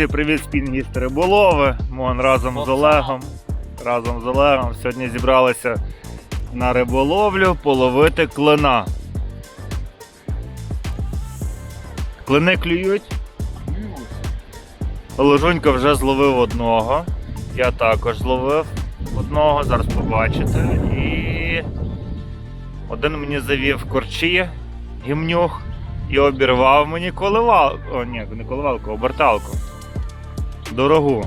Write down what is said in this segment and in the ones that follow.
Друзі! Привіт, спінгісти риболови. Мон разом з Олегом. Разом з Олегом сьогодні зібралися на риболовлю половити клина. Клини клюють. Ложунька вже зловив одного. Я також зловив одного, зараз побачите. І один мені завів корчі, гімнюх і обірвав мені коливалку. О, ні, не коливалку, оберталку. Дорогу.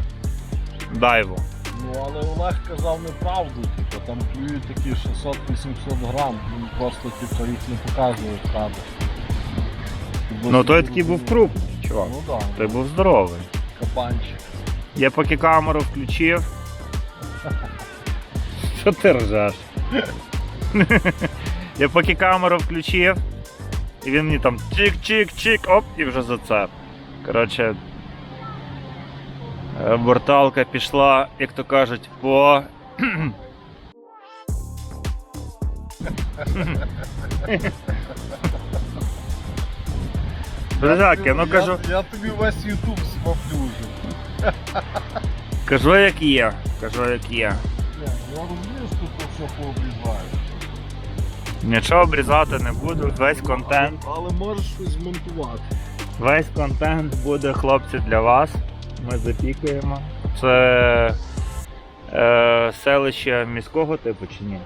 Дайву. Ну, але Олег казав неправду, типу, там клюють такі 600-800 грам, він просто типу, їх не показує правда. Ну той такий був крупний, чувак. Ну так, Той був здоровий. кабанчик. Я поки камеру включив. Що ти ржеш? Я поки камеру включив, і він мені там чик-чик-чик, оп, і вже зацеп. Коротше. Е, Борталка пішла, як то кажуть, по. Друзяки, ну кажу. Я, я тобі весь Ютуб споплюжу. Кажу, як є. Кажу, як є. Я розумію, що тут все пообрізаєш. Нічого обрізати не буду. Весь контент. Але можеш щось змонтувати. Весь контент буде, хлопці, для вас. Ми запікуємо. Це е, селище міського типу чи ні?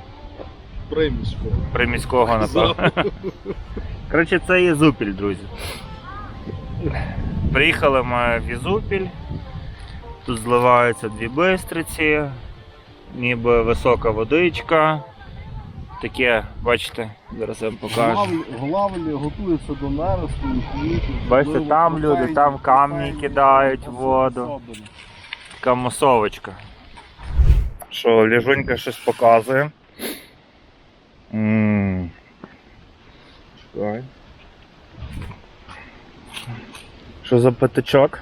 Примісько. Приміського, напевно. Коротше, це Єзупіль, друзі. Приїхали ми в Єзупіль. Тут зливаються дві бистриці, ніби висока водичка. Таке, бачите, зараз я вам покажу. Главлі готуються до нересту і клюють. Бачите, там люди, там камні кидають в воду. Така мосовочка. Що, ліжунька щось показує. М. Чекай. Що за пятачок?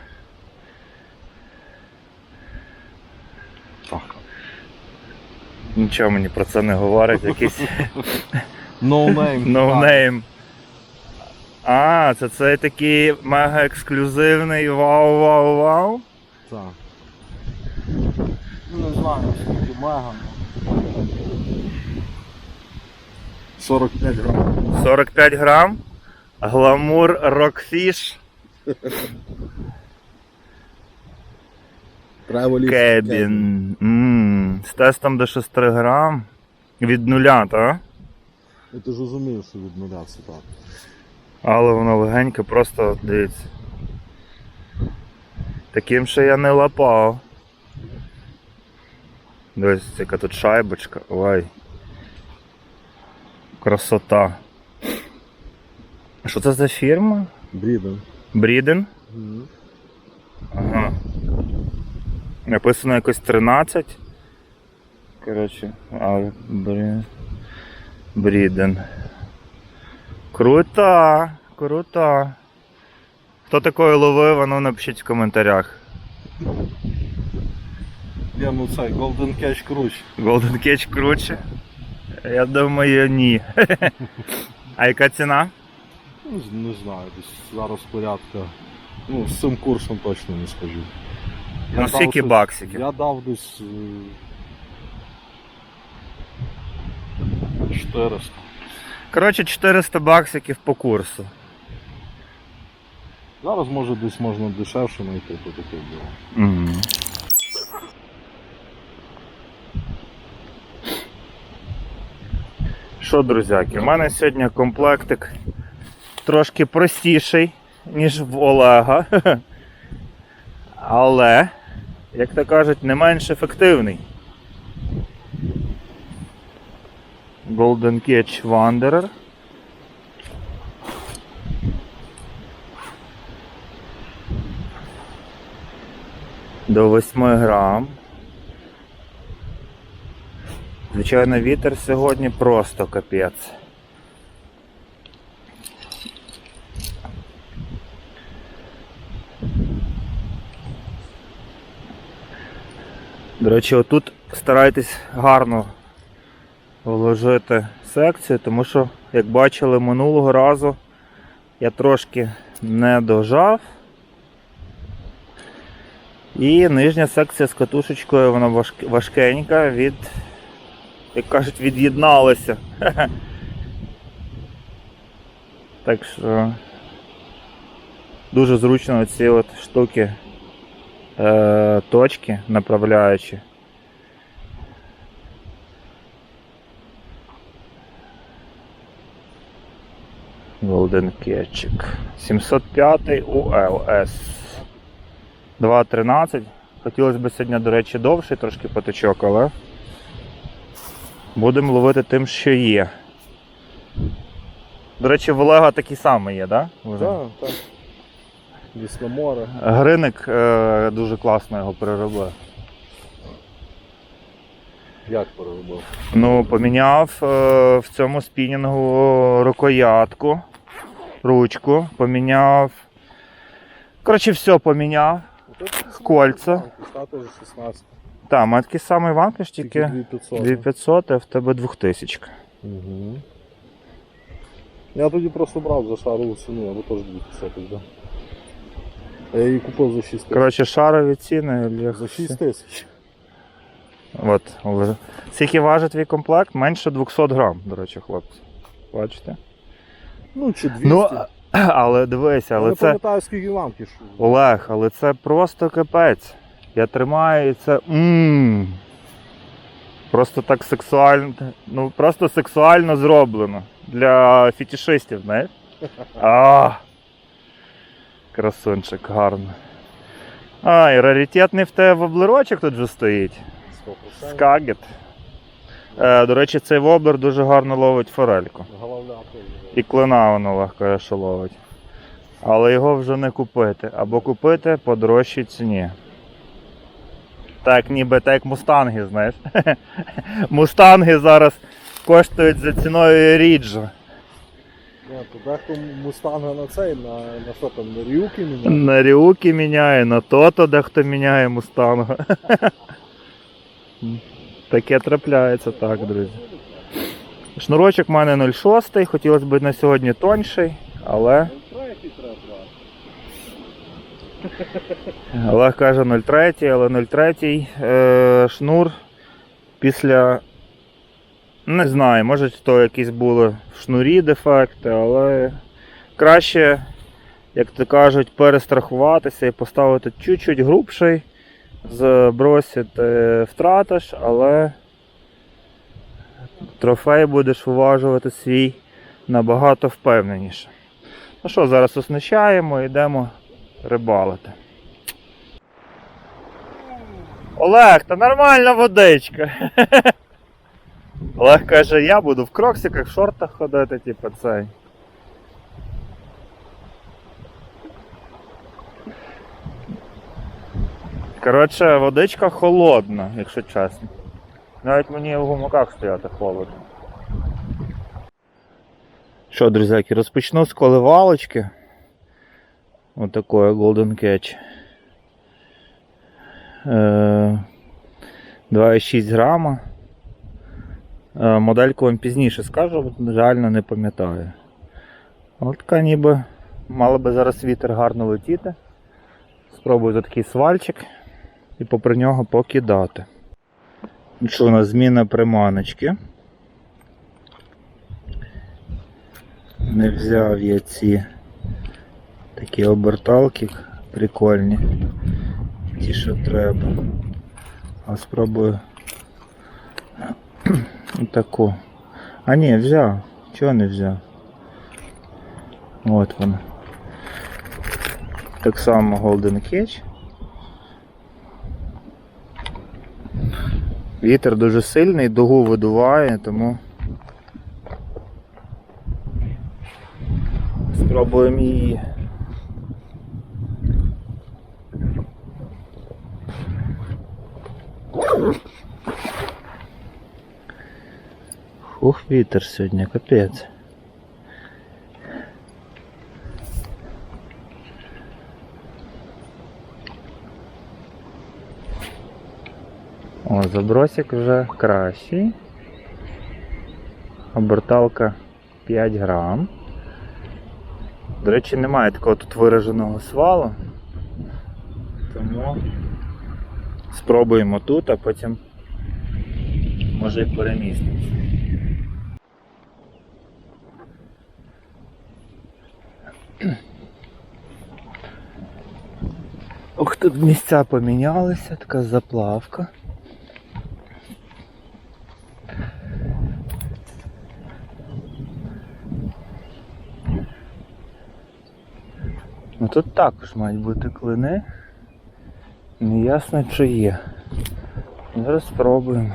Нічого мені про це не говорить, якийсь No name. no name. А, це цей такий мега ексклюзивний вау-вау-вау. Так. Ну, не знаю, скільки мега. 45 грамів. 45 грам. Гламур Cabin. М, З тестом до 6 грам. Від нуля, так? Ну, Ти ж розумієш, що від нуля це так. Але воно легеньке, просто дивіться. Таким ще я не лапав. Дивись, яка тут шайбочка. Ой. Красота. Що це за фірма? Бріден. Бріден? Ага. Написано якось 13. Коротше, а брі... Бріден. Крута, крута. Хто такої ловив, а ну напишіть в коментарях. Я ну цей Golden Catch круче. Golden Catch круче? Я думаю, ні. А яка ціна? Ну, не знаю, десь зараз порядка. Ну, з цим курсом точно не скажу. Ну скільки баксиків? Я дав десь 400. Коротше, 400 баксиків по курсу. Зараз може десь можна дешевше знайти, то таке діло. Угу. Що, друзяки, у мене сьогодні комплектик трошки простіший, ніж в Олега. Але, як то кажуть, не менш ефективний. Golden Catch Wanderer. До 8 грам. Звичайно, вітер сьогодні просто капець. До речі, отут старайтесь гарно вложити секцію, тому що, як бачили минулого разу, я трошки не дожав. І нижня секція з катушечкою, вона важкенька, від, як кажуть, від'єдналася. Так що дуже зручно ці от штуки, е, точки направляючі. Golden Кетчик. 705 ULS. 2.13. Хотілося б сьогодні, до речі, довший трошки поточок, але будемо ловити тим, що є. До речі, в Олега такий самий є, так? Да? Так, так. На. Гриник е, дуже класно його переробив. Як переробив? Ну, поміняв е, в цьому спінінгу рукоятку, ручку, поміняв. Коротше, все поміняв. 16. Так, має такий самий ванкаш, тільки 2500. 2500, а в тебе 2000. Угу. Я тоді просто брав за шарову ціну, або теж 2500 да. А я її купив за 6 тисяч. Коротше, шарові ціни. Олег, За всі. 6 тисяч. От, Скільки важить твій комплект? Менше 200 грам, до речі, хлопці. Бачите? Ну чи 200. Ну, але дивися, але не це. пам'ятаю, скільки вам кишу. Олег, але це просто капець. Я тримаю і це. Мм. Просто так сексуально. Ну, просто сексуально зроблено. Для фетішистів, знаєш? А. Красунчик, гарно. А, і раритетний в тебе воблерочок тут вже стоїть. 100%. Скагет. Е, до речі, цей воблер дуже гарно ловить форельку. І клина воно легко що ловить. Але його вже не купити. Або купити по дорожчій ціні. Так, ніби так як мустанги, знаєш. Мустанги зараз коштують за ціною то дехто мустанга на цей, на, на що там, на рюки міняє. На рюки міняє, на то-то дехто міняє мустанга. Таке трапляється так, друзі. Шнурочок в мене 0,6, хотілося б на сьогодні тонший, але. Олег каже 0,3, але 0,3 е, шнур після. Не знаю, може то якісь були в шнурі дефекти, але краще, як то кажуть, перестрахуватися і поставити чуть-чуть грубший, збросити втратиш, але трофей будеш уважувати свій набагато впевненіше. Ну що, зараз оснащаємо і йдемо рибалити. Олег, та нормальна водичка. Олег каже, я буду в кроксиках, в шортах ходити, типу цей. Коротше, водичка холодна, якщо чесно. Навіть мені в гумаках стояти холодно. Що, друзяки, розпочну з коливалочки. Отакої Golden Catch. Е, 2,6 грама. Е, Модельку вам пізніше скажу, реально не пам'ятаю. От така ніби мало би зараз вітер гарно летіти. Спробую за такий свальчик і попри нього покидати. Що у нас зміна приманочки. Не взяв я ці такі оберталки прикольні. Ті, що треба. А спробую таку. А ні, взяв. Чого не взяв? От вона. Так само Golden Catch. Вітер дуже сильний, дугу видуває, тому спробуємо її. Ух, вітер сьогодні, капець. Забросик вже кращий. Оберталка 5 грам. До речі, немає такого тут вираженого свалу. Тому Спробуємо тут, а потім може і перемістимося. Ох, тут місця помінялися, така заплавка. Ну тут також мають бути клини. Неясно чи є. Зараз спробуємо.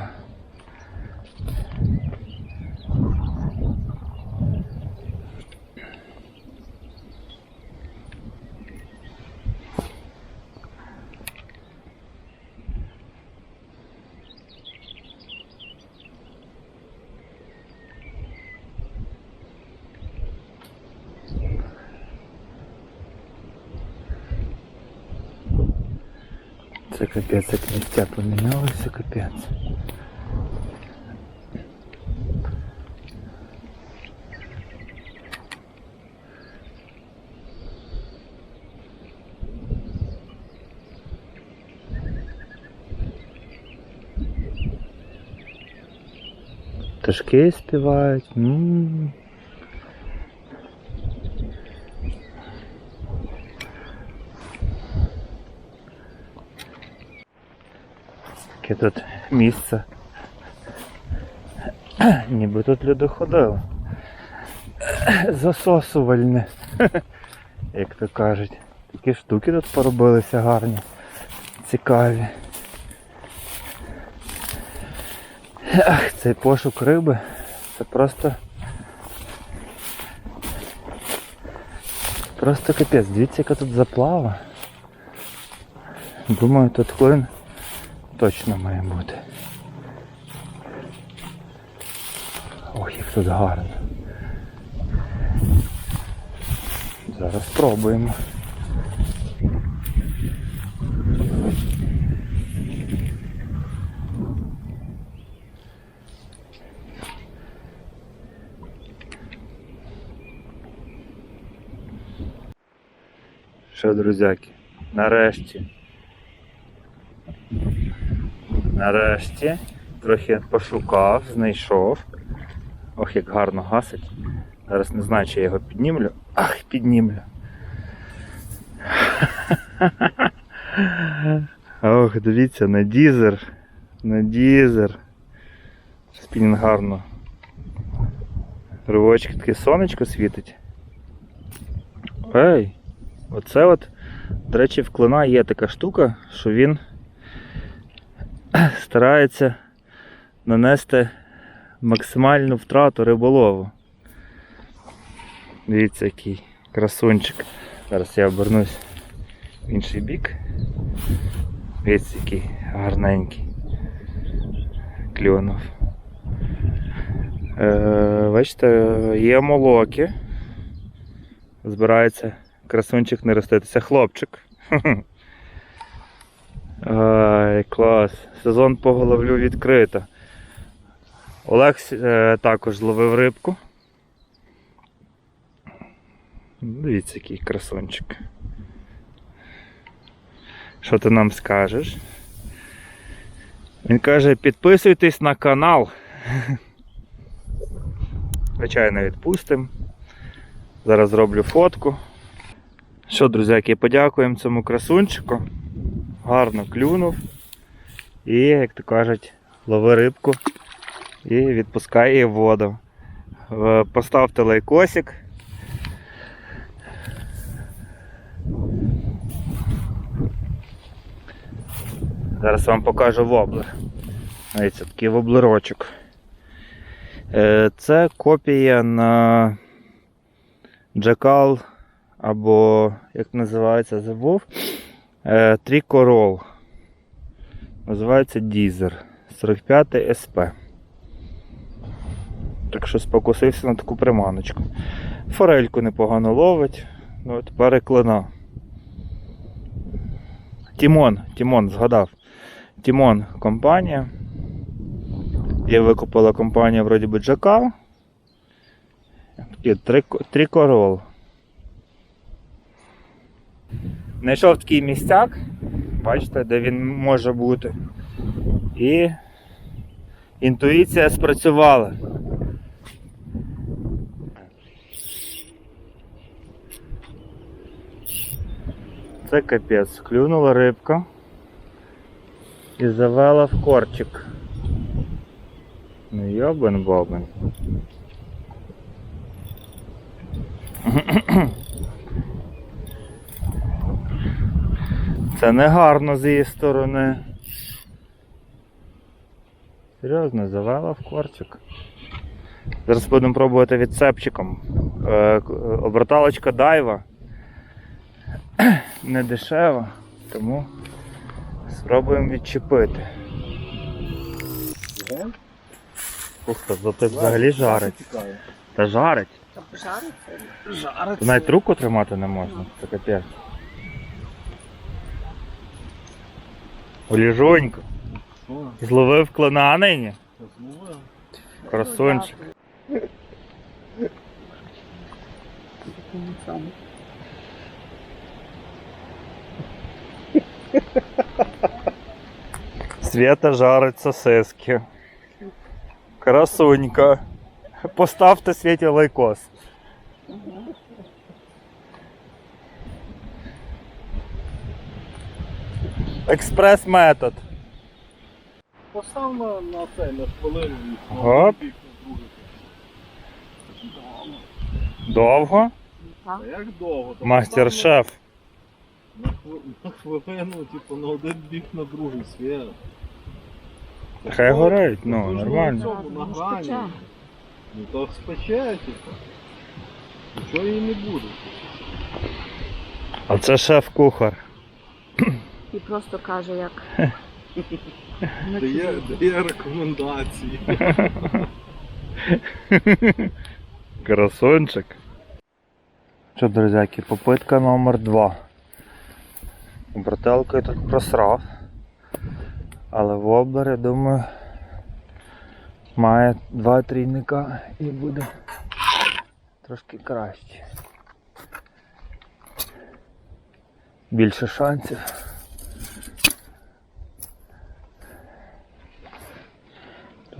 Це капець, як місця помінялися, капець. Пташки співають. м Яке тут місце. Ніби тут люди ходили. Засосувальне. Як то кажуть. Такі штуки тут поробилися гарні. Цікаві. Ах, цей пошук риби. Це просто. Просто капець. Дивіться, яка тут заплава. Думаю, тут клин точно має бути. Ох, як тут гарно. Зараз спробуємо. Що, друзяки, нарешті. Нарешті трохи пошукав, знайшов. Ох, як гарно гасить. Зараз не знаю, чи я його піднімлю. Ах, піднімлю. Ох, дивіться, на дізер. На дізер. Спінінг гарно. Ривочки таке сонечко світить. Ей! Оце от, до речі, в клина є така штука, що він старається нанести максимальну втрату риболову. Дивіться, який красунчик. Зараз я обернусь в інший бік. Дивіться, який гарненький. Клюнув. Е, бачите, є молоки. Збирається красунчик не роститися. Хлопчик. Ай, клас. Сезон по головлю відкрито. Олег е, також зловив рибку. Дивіться, який красончик. Що ти нам скажеш? Він каже, підписуйтесь на канал. Звичайно, відпустимо. Зараз зроблю фотку. Що, друзяки, подякуємо цьому красунчику. Гарно клюнув. І, як то кажуть, лови рибку і відпускай її в воду. Е, Поставте лайкосик. Зараз вам покажу воблер. Дивіться, такий воблерочок. Е, Це копія на Джакал або, як називається, забув. Е, Трикорол. Називається Дізер 45 СП. Так що спокусився на таку приманочку. Форельку непогано ловить. Ну, от переклина. Тімон, Тімон, згадав. Тімон компанія. Я викупила компанія вроді би Джакал. Трик- Трикорол. Знайшов такий містяк. Бачите, де він може бути. І інтуїція спрацювала. Це капець. Клюнула рибка і завела в корчик. Ну йобен бобен. Це не гарно з її сторони. Серйозно, завела в корчик. Зараз будемо пробувати відцепчиком. Е, Оберталочка дайва. Не дешева, тому спробуємо відчепити. Ух, та зато взагалі жарить. Та жарить. Там жариться. Жариться. Навіть руку тримати не можна, це капець. Оліжонько, зловив клина нині. Красунчик. Свята жарить сосиски. Красунька. Поставте Світі лайкос. Експрес метод. Постав на, на це, на хвилину. Гоп. Довго? А як довго? Та Мастер-шеф. На, хви- на хвилину, типу, на один бік на другий світ. Хай горить, ну, нормально. цьому на Ну, грані. Ну то спече, типу. Нічого їй не буде. А це шеф-кухар. Просто каже, як. Дає, дає рекомендації. Красунчик. Що, друзяки, попитка номер два. Брателкою тут просрав. Але воблер, я думаю, має два трійника і буде трошки краще. Більше шансів.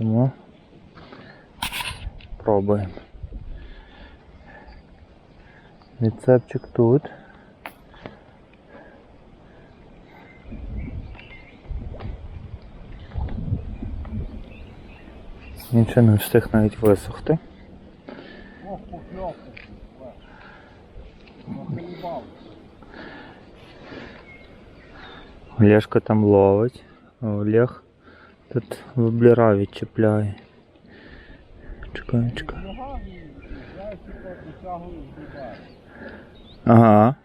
Тому пробуємо. Відцепчик тут. Нічого не встиг навіть висохти. Олешка там ловить. Олег тут воблера відчіпляє. Чекай, чекай. Ага.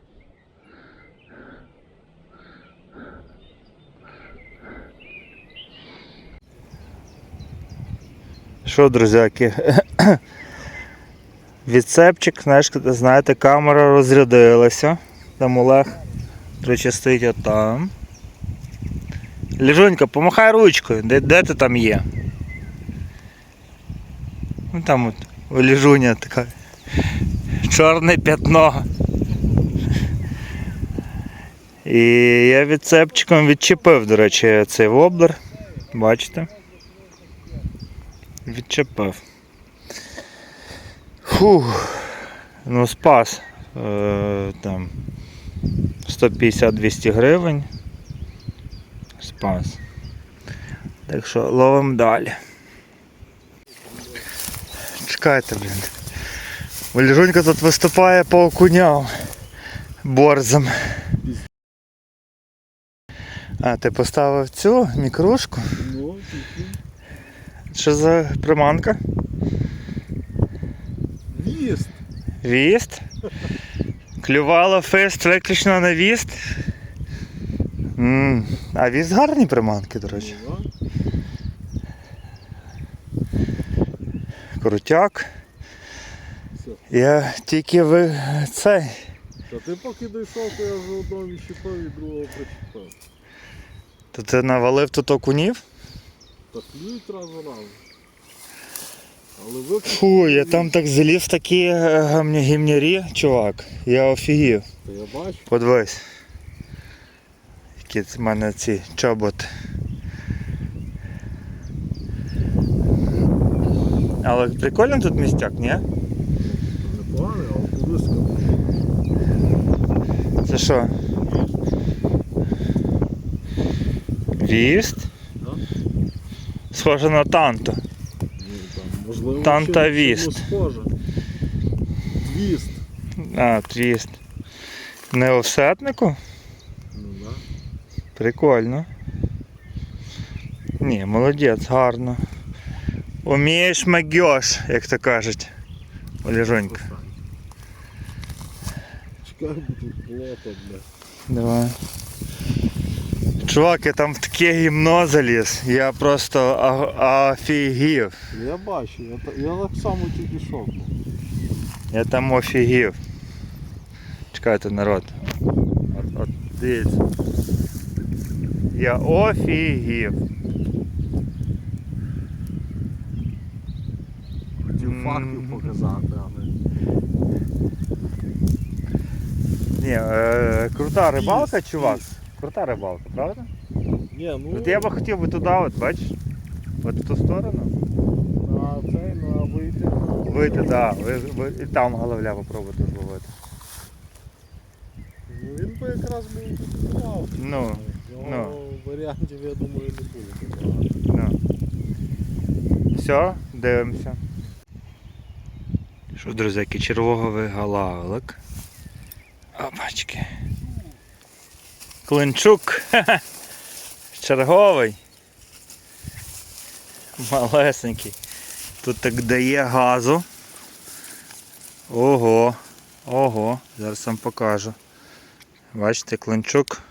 Що, друзяки? Відцепчик, знаєш, знаєте, камера розрядилася. Там Олег, до речі, стоїть отам. Ліжонька, помахай ручкою, де, де ти там є? Ну там от у ліжуня така. Чорне п'ятно. І я відцепчиком відчепив, до речі, цей воблер. Бачите? Відчепив. Фух. Ну, спас. Е, там 150-200 гривень. Спас. Так що ловимо далі. Чекайте, блін. Валіжунька тут виступає по окуням. Борзом. А, ти поставив цю мікрушку? Що за приманка? віст. Віст? Клювало фест виключно на віст. М а віст гарні приманки, до речі. Ну, Крутяк. Я тільки ви цей. Та ти поки дійшов, то я вже одного відчепив і другого причепив. То ти навалив тут окунів? Та клюють разу разу. Але ви Фу, я там так заліз такі е, гімнярі, чувак. Я офігів. Та я бачу. Подивись. Такі в мене ці чоботи. Але прикольно тут містяк, ні? Непоганий, але близько. Це що? Віст? Да? Схоже на танто. Ну, там, можливо, Танта віст. схоже. Віст. А, твіст. Не офсетнику? Ну, да. Прикольно. Ні, молодець, гарно. Умієш магіош, як то кажуть. Олежонька. Чекай, бо тут болото, бля. Давай. Чувак, я там в таке гімно заліз. Я просто а- офігів. Я бачу, я, та- я так само тільки йшов. Я там офігів. Чекайте, народ. От, от дивіться. Я офігів. Хотів фактів показати, але. Ні, е, крута рибалка, чувак. Крута рибалка, правда? Ні, ну. От я би хотів би туди, от бачиш? От в ту сторону. На цей, на вийти. Вийти, так, і там головля попробувати зловити. Ну він би якраз був плавав. Ну, варіантів, я думаю, не буде. ну. Все, дивимося. Що, друзяки, червоговий галавлик. Опачки. Клинчук. Черговий. Малесенький. Тут так дає газу. Ого. Ого. Зараз вам покажу. Бачите, клинчук.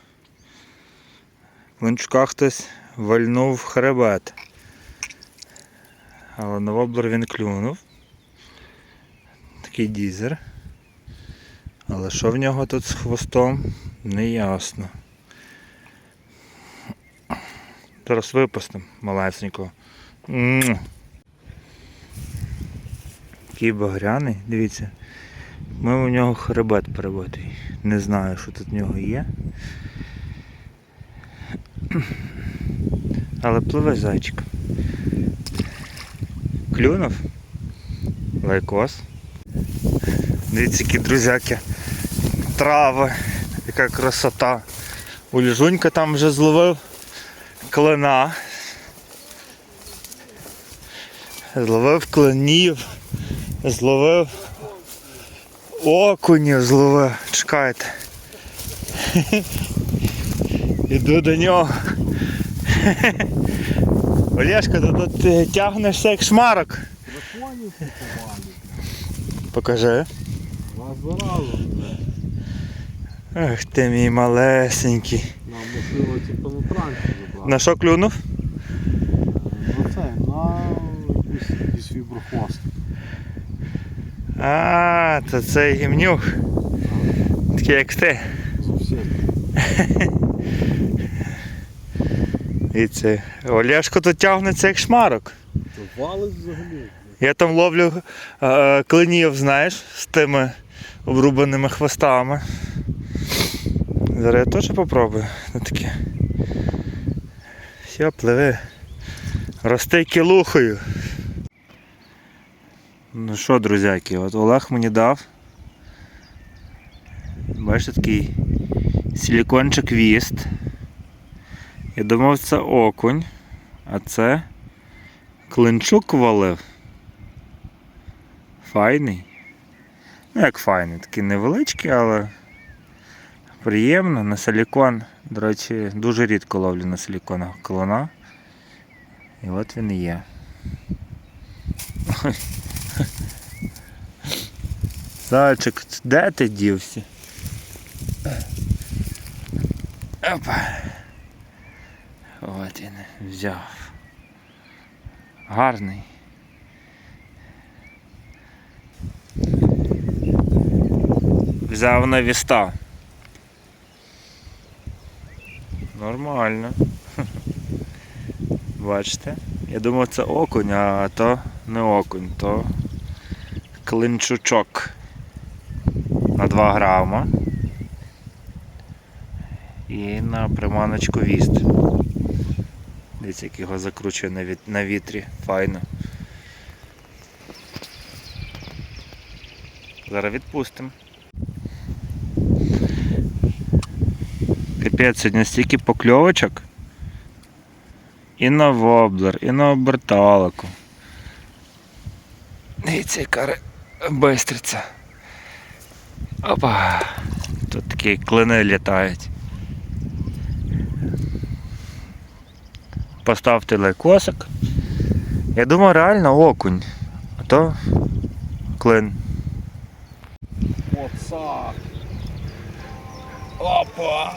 Клинчука хтось вальнув хребет. Але на воблер він клюнув. Такий дізер. Але що в нього тут з хвостом, не ясно. Зараз випустимо малесенького. Такий багряний, дивіться. Ми у нього хребет перебитий. Не знаю, що тут в нього є. Але пливе зайчик. Клюнув. Лайкос. Дивіться, які друзяки. Трави. Яка красота. Ульжунька там вже зловив клина. Зловив клинів. Зловив окунів зловив. Чекайте. Іду до нього. Олешка, ти тут тягнешся як шмарок. Покажи. Ах ти мій малесенький. Нам можливо типу на забрати. На що клюнув? На це, на якийсь, якийсь віброхвост. А, то це гімнюх. Такий як ти. Зовсім. І це. Олешко тут тягнеться як шмарок. Валить взагалі. Я там ловлю е, клинів, знаєш, з тими обрубаними хвостами. Зараз я теж попробую. Ну, таке. Все, пливи. Рости кілухою. Ну що, друзяки, от Олег мені дав. Бачите, такий силікончик віст. Я думав, це окунь, а це клинчук валив. Файний. Ну як файний, такий невеличкий, але приємно. На силікон. До речі, дуже рідко ловлю на силіконах колона. І от він і є. Зайчик, де ти дівся? Опа. От він взяв. Гарний. Взяв на віста. Нормально. Бачите? Я думав це окунь, а то не окунь, то клинчучок на 2 грама. І на приманочку віст. Дивіться, як його закручує на, віт- на вітрі. Файно. Зараз відпустимо. Капець, сьогодні стільки покльовочок. І на воблер, і на оберталику. Дивіться, яка ри- бистриця. Опа. Тут такі клини літають. Поставте лайкосик. Я думаю, реально окунь. А то клин. Оца! Опа!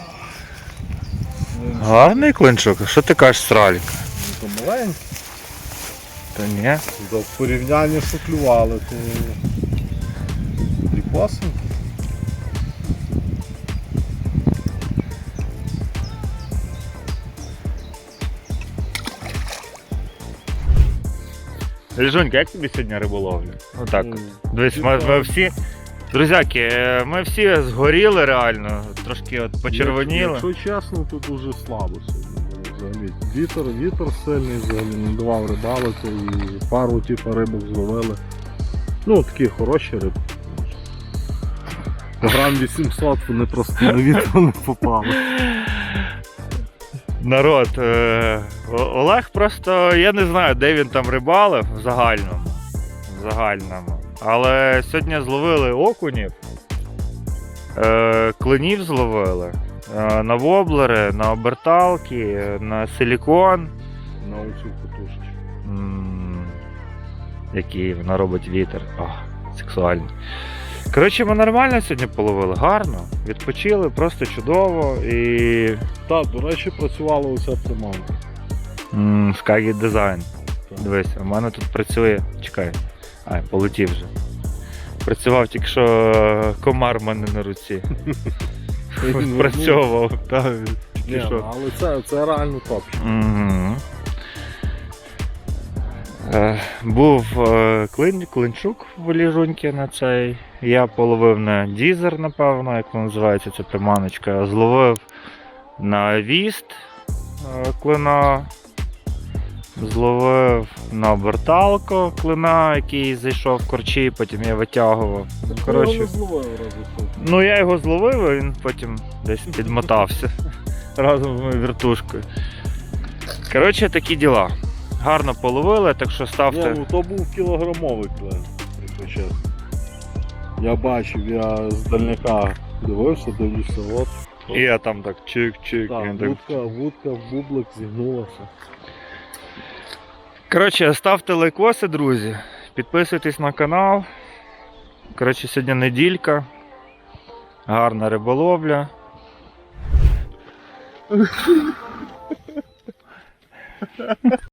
Гарний клинчик. А Що ти кажеш, Сралік? Ну то маленький. Та ні. За порівняння, що клювали, то припасенький. Ліжонька, як тобі сьогодні риболовля? Отак. Дивись, ми, ми всі. Друзяки, е, ми всі згоріли реально, трошки от почервоніли. Якщо чесно, то дуже слабо сьогодні взагалі. Вітер, вітер сильний взагалі не давав рибалити і пару типу рибок зловили. Ну, такі хороші рибки. Грам 800 вони просто на вітер не попали. Народ, е, Олег просто, я не знаю, де він там рибалив в загальному. В загальному. Але сьогодні зловили окунів, е, клинів зловили, е, на воблери, на оберталки, на силікон. На оцю катушечку. Який вона робить вітер. О, сексуальний. Коротше, ми нормально сьогодні половили, гарно. Відпочили, просто чудово. І Так, до речі, працювала оця приманка. м, Skagit Design. Так. Дивись, у мене тут працює. Чекай. Ай, полетів вже. Працював тільки що е, комар в мене на руці. Спрацьовував. Ні, ну, але це, це реально топ. Е, Був е, клин, клинчук в ліжуньки на цей. Я половив на дізер, напевно, як воно називається ця приманочка. Зловив на віст е, клина. Зловив на оберталку клина, який зайшов в корчі, потім я витягував. Ну, коротше, зловив разу. Ну я його зловив, а він потім десь підмотався разом з моєю вертушкою. Коротше, такі діла. Гарно половили, так що ставте. ну то був кілограмовий клен, якщо чесно. Я бачив, я з дивився, дивлюся, от. І я там так чик-чик. Так, він так... вудка, вудка в бублик зігнулася. Коротше, ставте лайкоси, друзі. Підписуйтесь на канал. Коротше, сьогодні неділька. Гарна риболовля.